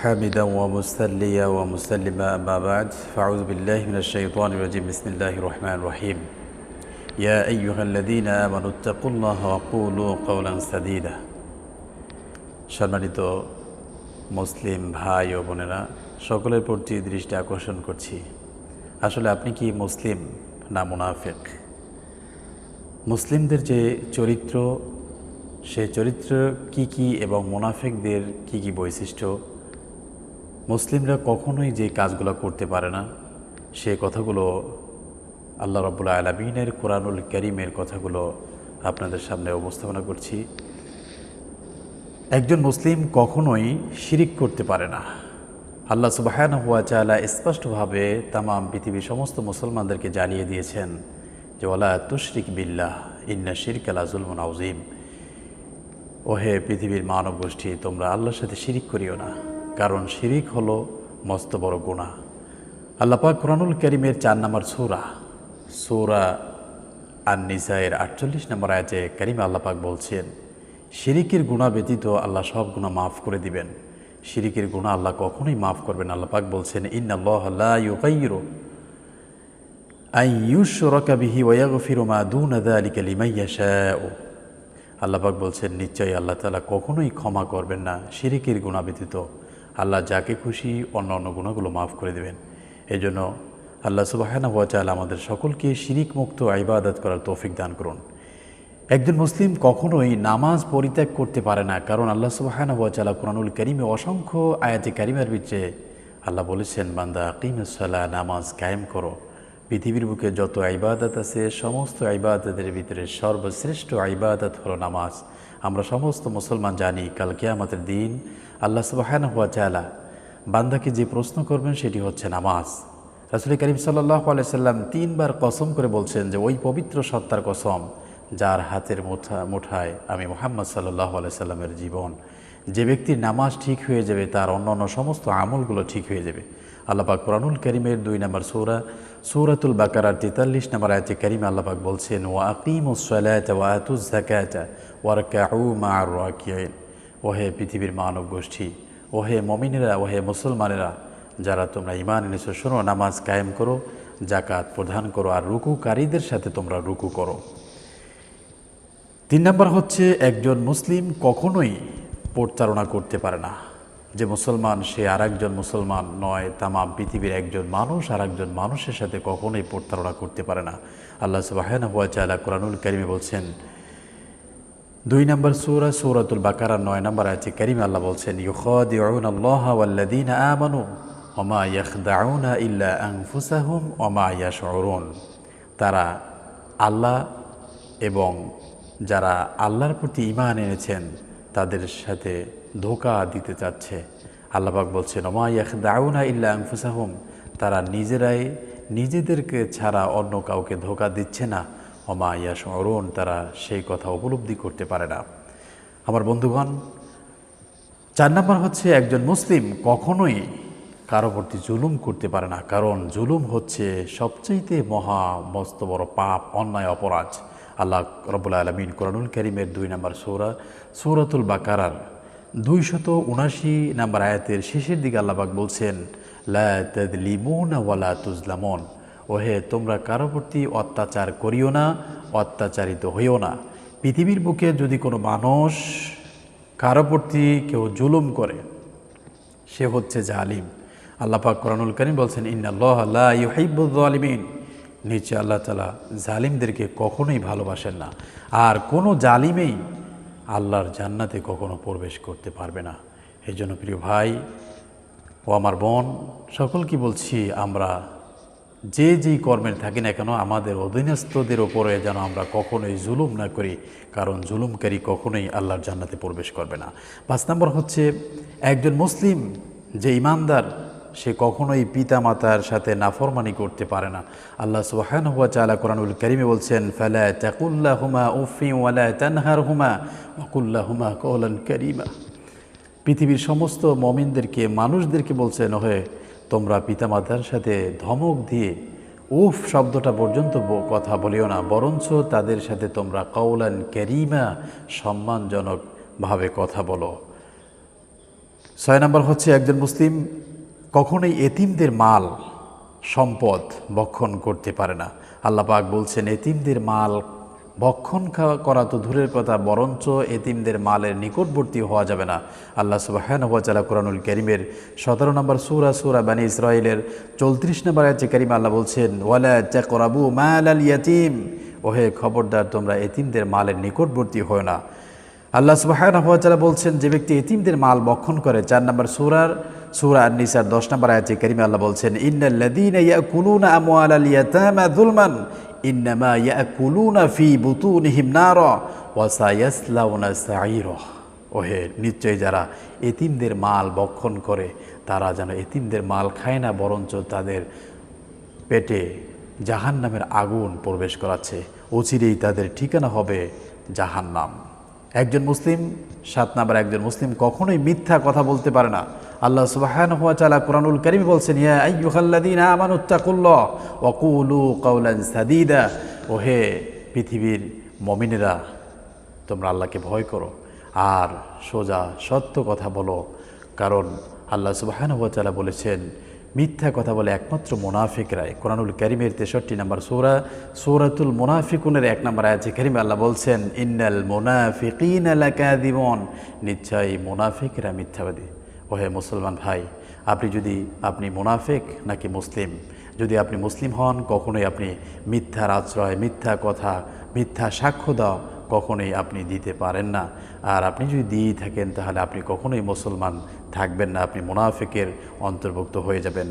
حامدا ومسليا ومسلما أما بعد فأعوذ بالله من الشيطان الرجيم بسم الله الرحمن الرحيم يا أيها الذين آمنوا اتقوا الله وقولوا قولا سديدا সম্মানিত মুসলিম ভাই ও বোনেরা সকলের প্রতি দৃষ্টি আকর্ষণ করছি আসলে আপনি কি মুসলিম না মুনাফেক মুসলিমদের যে চরিত্র সে চরিত্র কি কি এবং মুনাফেকদের কি কি বৈশিষ্ট্য মুসলিমরা কখনোই যে কাজগুলো করতে পারে না, সে কথাগুলো আল্লাহ রবুল্লা আলমিনের কোরআনুল করিমের কথাগুলো আপনাদের সামনে উপস্থাপনা করছি। একজন মুসলিম কখনোই শিরিক করতে পারে না। আল্লাহ সুবাহান হুয়া চালা স্পষ্টভাবে তামাম পৃথিবীর সমস্ত মুসলমানদেরকে জানিয়ে দিয়েছেন যে ওলা তুশরিক বিল্লাহ, ইন্না শিরক আলা জুলমুন আউজিম ওহে পৃথিবীর মানব গোষ্ঠী তোমরা আল্লাহর সাথে শিরিক করিও না। কারণ শিরিক হলো মস্ত বড় গুণা আল্লাপাক কোরআনুল করিমের চার নম্বর সৌরা সৌরা আর নিসাইয়ের আটচল্লিশ নম্বর আয়াতে করিমে আল্লাপাক বলছেন, শিরিকের গুণা ব্যতীত আল্লাহ সব গুণা মাফ করে দিবেন। শিরিকের গুণা আল্লাহ কখনোই মাফ করবেন আল্লাপাক বলছেন, ইন্নাল্লাহ লা ইউগাইরু আই ইউশরাকা বিহি ওয়া ইয়াগফিরু মা দুনা যালিকা লিমান ইয়াশাউ। আল্লাপাক বলছেন, নিশ্চয়ই আল্লাহ তালা কখনোই ক্ষমা করবেন না। শিরিকের গুণা ব্যতীত আল্লাহ যাকে খুশি অন্য অন্য গুণাগুলো মাফ করে দেবেন। এই জন্য আল্লাহ সুবাহানা চাল আমাদের সকলকে শিরিক মুক্ত ইবাদত করার তৌফিক দান করুন। একজন মুসলিম কখনোই নামাজ পরিত্যাগ করতে পারে না, কারণ আল্লাহ সুবাহানা চালা কোরআনুল করিমে অসংখ্য আয়াতে কারিমের ভিতরে আল্লাহ বলেছেন, বান্দা কিমসাল্লাহ নামাজ কায়েম করো। পৃথিবীর বুকে যত আইবাদত আছে, সমস্ত আইবাদতের ভিতরে সর্বশ্রেষ্ঠ আইবাদত হলো নামাজ। আমরা সমস্ত মুসলমান জানি, কাল কেয়ামতের দিন আল্লাহ সুবাহান হুয়া চালা বান্দাকে যে প্রশ্ন করবেন সেটি হচ্ছে নামাজ। রাসুল করিম সাল্লাহ আলাইসাল্লাম তিনবার কসম করে বলছেন যে, ওই পবিত্র সত্তার কসম যার হাতের মুঠা, মুঠায় আমি মোহাম্মদ সাল্লাহ আলাইসাল্লামের জীবন। যে ব্যক্তির নামাজ ঠিক হয়ে যাবে, তার অন্য অন্য সমস্ত আমলগুলো ঠিক হয়ে যাবে। আল্লাপাক কোরআনুল করিমের দুই নম্বর সৌরা, সৌরাতুল বাকারার তেতাল্লিশ নম্বর আয়তে করিমে আল্লাপাক বলছেন ও আকিম ওসলাত ওয়াতুজ জাকাত ওয়ারকাউ মা রাকিয়াইন ওহে পৃথিবীর মানব গোষ্ঠী, ওহে মমিনেরা, ওহে মুসলমানেরা, যারা তোমরা ইমান এনেছো, শোনো, নামাজ কায়েম করো জাকাত প্রদান করো আর রুকুকারীদের সাথে তোমরা রুকু করো। তিন নম্বর হচ্ছে, একজন মুসলিম কখনোই প্রতারণা করতে পারে না। যে মুসলমান, সে আর একজন মুসলমান নয়, তামাম পৃথিবীর একজন মানুষ আর একজন মানুষের সাথে কখনোই প্রতারণা করতে পারে না। আল্লাহ সুবাহান হুয়া চালা কোরআনুল করিমে বলছেন, দুই নম্বর সৌরা, সৌরাতুল বাকারা নয় নম্বর আছে করিম আল্লাহ বলছেন তারা আল্লাহ এবং যারা আল্লাহর প্রতি ইমান এনেছেন, তাদের সাথে ধোকা দিতে চাচ্ছে। আল্লাহবাক বলছেন, ওমা ইয়াখদাউনা ইল্লা আনফুসাহুম। তারা নিজেরাই নিজেদেরকে ছাড়া অন্য কাউকে ধোকা দিচ্ছে না। অমা ইয়াস অরুণ তারা সেই কথা উপলব্ধি করতে পারে না। আমার বন্ধুগণ, চার নম্বর হচ্ছে, একজন মুসলিম কখনোই কারও প্রতি জুলুম করতে পারে না। কারণ জুলুম হচ্ছে সবচাইতে মহা মস্ত বড় পাপ, অন্যায়, অপরাধ। আল্লাহ রবুল্লা আলমিন কোরআনুল করিমের দুই নম্বর সৌরা, সৌরাতুল বাকারার দুইশত উনাশি নাম্বার আয়াতের শেষের দিকে আল্লাহবাক বলছেন, লা তাদলিমুন ওয়ালা তুজলামন। ওহে, তোমরা কারও প্রতি অত্যাচার করিও না, অত্যাচারিত হইও না। পৃথিবীর বুকে যদি কোনো মানুষ কারও প্রতি কেউ জুলুম করে, সে হচ্ছে জালিম। আল্লাহ পাক কোরআনুল করিম বলছেন, ইন্নাল্লাহ ইউহাইবুদ্দালিমিন নিচে আল্লাহ তালা জালিমদেরকে কখনোই ভালোবাসেন না। আর কোনো জালিমেই আল্লাহর জান্নাতে কখনো প্রবেশ করতে পারবে না। এই জন্য প্রিয় ভাই ও আমার বোন সকল কি বলছি আমরা যে যেই কর্মের থাকি না কেন, আমাদের অধীনস্থদের ওপরে যেন আমরা কখনোই জুলুম না করি, কারণ জুলুমকারী কখনোই আল্লাহর জান্নাতে প্রবেশ করবে না। পাঁচ নম্বর হচ্ছে, একজন মুসলিম যে ইমানদার সে কখনোই পিতা মাতার সাথে নাফরমানি করতে পারে না। আল্লাহ সুহান হুয়া চালা কোরআনুল করিমে বলছেন, ফেলা তাকুল্লা হুমা উফি ওয়ালা তানহার হুমা ওকুল্লা হুমা কৌলান করিমা। পৃথিবীর সমস্ত মমিনদেরকে, মানুষদেরকে বলছেন, ওহে, তোমরা পিতামাতার সাথে ধমক দিয়ে উফ শব্দটা পর্যন্ত কথা বলিও না, বরঞ্চ তাদের সাথে তোমরা কৌলান ক্যারিমা সম্মানজনকভাবে কথা বলো। ছয় নম্বর হচ্ছে, একজন মুসলিম কখনোই এতিমদের মাল সম্পদ ভক্ষণ করতে পারে না। আল্লাহ পাক বলছেন, এতিমদের মাল ভক্ষণ করা তো দূরের কথা, বরঞ্চ এতিমদের মালের নিকটবর্তী হওয়া যাবে না। আল্লাহ সুবাহান ওয়াজালা কোরআনুল করিমের সতেরো নম্বর সুরা সুরা বানী ইসরায়েলের চৌত্রিশ নম্বর আছে করিম আল্লাহ বলছেন, ওয়ালা মাল আল ইয়াতিম। ওহে খবরদার, তোমরা এতিমদের মালের নিকটবর্তী হয় না। আল্লাহ সুবাহান হওয়াচালা বলছেন, যে ব্যক্তি এতিমদের মাল বক্ষণ করে, চার নম্বর সুরার সুরা নিসার দশ নম্বর আয়াতে করিমে আল্লাহ বলছেন যুলমান, ইন্নামা ইয়াকুলুনা ফি বুতুনিহিম নারা ওয়া সায়াসলাউনা ওহে, নিশ্চয়ই যারা এতিমদের মাল বক্ষণ করে, তারা যেন এতিমদের মাল খায় না, বরঞ্চ তাদের পেটে জাহান নামের আগুন প্রবেশ করাচ্ছে, অচিরেই তাদের ঠিকানা হবে জাহান্নাম। একজন মুসলিম, সাত নাম্বার, একজন মুসলিম কখনোই মিথ্যা কথা বলতে পারে না। আল্লাহ সুবাহান হুয়া চালা কোরআনুল করিম বলছেন, ইয়া আইয়ুহাল্লাদিন আমানুত্তাকুল্লাহ ওয়াকুলু কাউলান সাদিদা। ওহে পৃথিবীর মমিনেরা, তোমরা আল্লাহকে ভয় করো আর সোজা সত্য কথা বলো। কারণ আল্লাহ সুবাহান হুয়াচালা বলেছেন, মিথ্যা কথা বলে একমাত্র মোনাফিকরাই। কোরআনুল করিমের তেষট্টি নম্বর সৌরা, সৌরাতুল মোনাফিকুনের এক নম্বর আছে করিমে আল্লাহ বলছেন, ইন্নাল মোনাফিকিন আলাকাদিমন নিশ্চয়ই মোনাফিকরা মিথ্যাবাদী। ওহে মুসলমান ভাই, আপনি যদি আপনি মোনাফেক নাকি মুসলিম, যদি আপনি মুসলিম হন, কখনোই আপনি মিথ্যার আশ্রয়, মিথ্যা কথা, মিথ্যা সাক্ষ্য দাও কখনোই আপনি দিতে পারেন না। আর আপনি যদি দিয়েই থাকেন, তাহলে আপনি কখনোই মুসলমান থাকবেন না। আপনি মুনাফিকের অন্তর্ভুক্ত হয়ে যাবেন।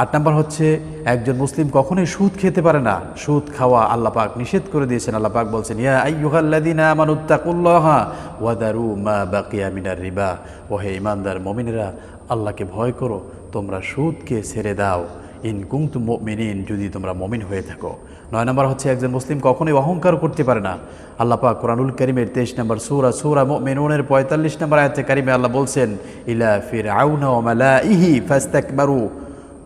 আট নম্বর হচ্ছে, একজন মুসলিম কখনোই সুদ খেতে পারে না। সুদ খাওয়া আল্লাহ পাক নিষেধ করে দিয়েছেন। আল্লাহ পাক বলছেন, ইয়া আইয়ুহাল্লাযীনা আমানুত্তাকুল্লাহা ওয়াদারু মা বাকিয়া মিনার রিবা। ওহে ইমানদার মুমিনেরা, আল্লাহকে ভয় করো, তোমরা সুদকে ছেড়ে দাও। ইন কুংতু মিনিন যদি তোমরা মমিন হয়ে থাকো। নয় নম্বর হচ্ছে, একজন মুসলিম কখনোই অহংকার করতে পারে না। আল্লাহ পাক কোরআনুল করিমের তেইশ নম্বর সুরা সুরা মেনুনের পঁয়তাল্লিশ নম্বর আয়াতে কারিমে আল্লাহ বলছেন, ইলা ফির ইহি ফাস্তাকবারু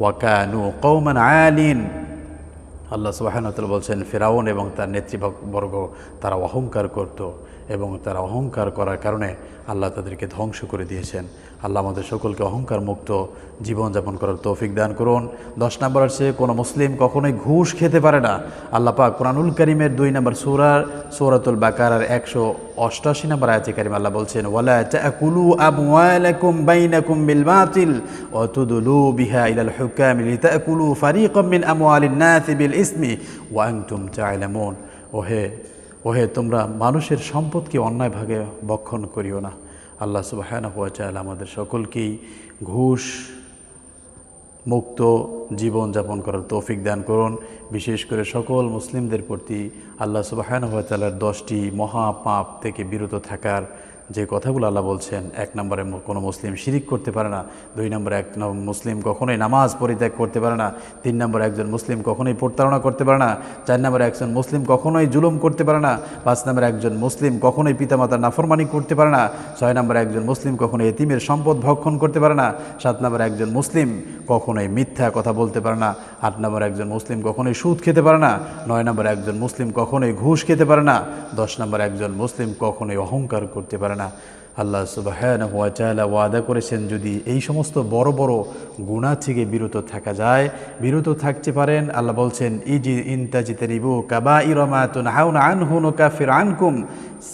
ওয়াকানু কৌমান আয়ালিন আল্লাহ সুবাহানতল বলছেন, ফেরাউন এবং তার নেতৃবর্গ, তারা অহংকার করত। এবং তারা অহংকার করার কারণে আল্লাহ তাদেরকে ধ্বংস করে দিয়েছেন। আল্লাহ আমাদের সকলকে অহংকার মুক্ত জীবনযাপন করার তৌফিক দান করুন। দশ নম্বর আছে কোনো মুসলিম কখনোই ঘুষ খেতে পারে না। আল্লাহ পাক কোরআনুল করিমের দুই নম্বর সুরার সৌরাতুল বাকারার একশো অষ্টাশি নম্বর আয়াতে কারিম আল্লাহ বলছেন, ওয়ালা তাকুলু বিহা বিল ওহে ওহে, তোমরা মানুষের সম্পদকে অন্যায় ভাগে বক্ষণ করিও না। আল্লাহ সুবাহানা হুয়া চাইলে আমাদের সকলকেই ঘুষ মুক্ত জীবন যাপন করার তৌফিক দান করুন। বিশেষ করে সকল মুসলিমদের প্রতি আল্লাহ চালার দশটি মহাপাপ থেকে বিরত থাকার যে কথাগুলো আল্লাহ বলছেন, এক নম্বরে কোনো মুসলিম শিরিক করতে পারে না, দুই নম্বরে এক মুসলিম কখনোই নামাজ পরিত্যাগ করতে পারে না, তিন নম্বরে একজন মুসলিম কখনোই প্রতারণা করতে পারে না, চার নম্বরে একজন মুসলিম কখনোই জুলুম করতে পারে না, পাঁচ নম্বরে একজন মুসলিম কখনোই পিতামাতার নাফরমানি করতে পারে না, ছয় নম্বরে একজন মুসলিম কখনো এতিমের সম্পদ ভক্ষণ করতে পারে না, সাত নম্বরে একজন মুসলিম কখনোই মিথ্যা কথা বলতে পারে না, আট নম্বরে একজন মুসলিম কখনোই সুদ খেতে পারে না, নয় নম্বরে একজন মুসলিম কখনোই ঘুষ খেতে পারে না, দশ নম্বরে একজন মুসলিম কখনোই অহংকার করতে পারে না। আল্লাহ সুবাহান চালা ওয়াদা করেছেন, যদি এই সমস্ত বড় বড় গুণা থেকে বিরত থাকা যায়, বিরত থাকতে পারেন। আল্লাহ বলছেন, ইজি ইনতাজিতে নিবু কাবা ইরমাতুন হাউন আনহুন কাফির আনকুম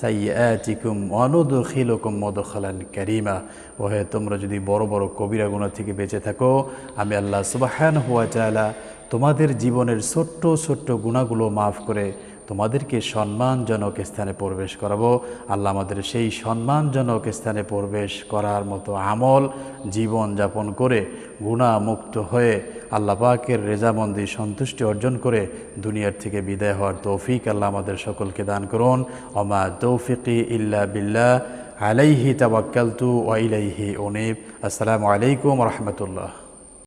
সাইয়াতিকুম অনুদখিলকুম মদখালান কারিমা। ওহে, তোমরা যদি বড় বড় কবিরা গুণা থেকে বেঁচে থাকো, আমি আল্লাহ সুবাহান হুয়া চালা তোমাদের জীবনের ছোট্ট ছোট্ট গুণাগুলো মাফ করে তোমাদেরকে সম্মানজনক স্থানে প্রবেশ করাবো। আল্লাহ আমাদের সেই সম্মানজনক স্থানে প্রবেশ করার মতো আমল জীবন যাপন করে গুণামুক্ত হয়ে আল্লাহ পাকের রেজামন্দি সন্তুষ্টি অর্জন করে দুনিয়ার থেকে বিদায় হওয়ার তৌফিক আল্লাহ আমাদের সকলকে দান করুন। অমা তৌফিকি ইল্লা বিল্লা আলাইহি তাবাক্কালতু ওয়া ইলাইহি উনিব। আসসালামু আলাইকুম রহমতুল্লাহ।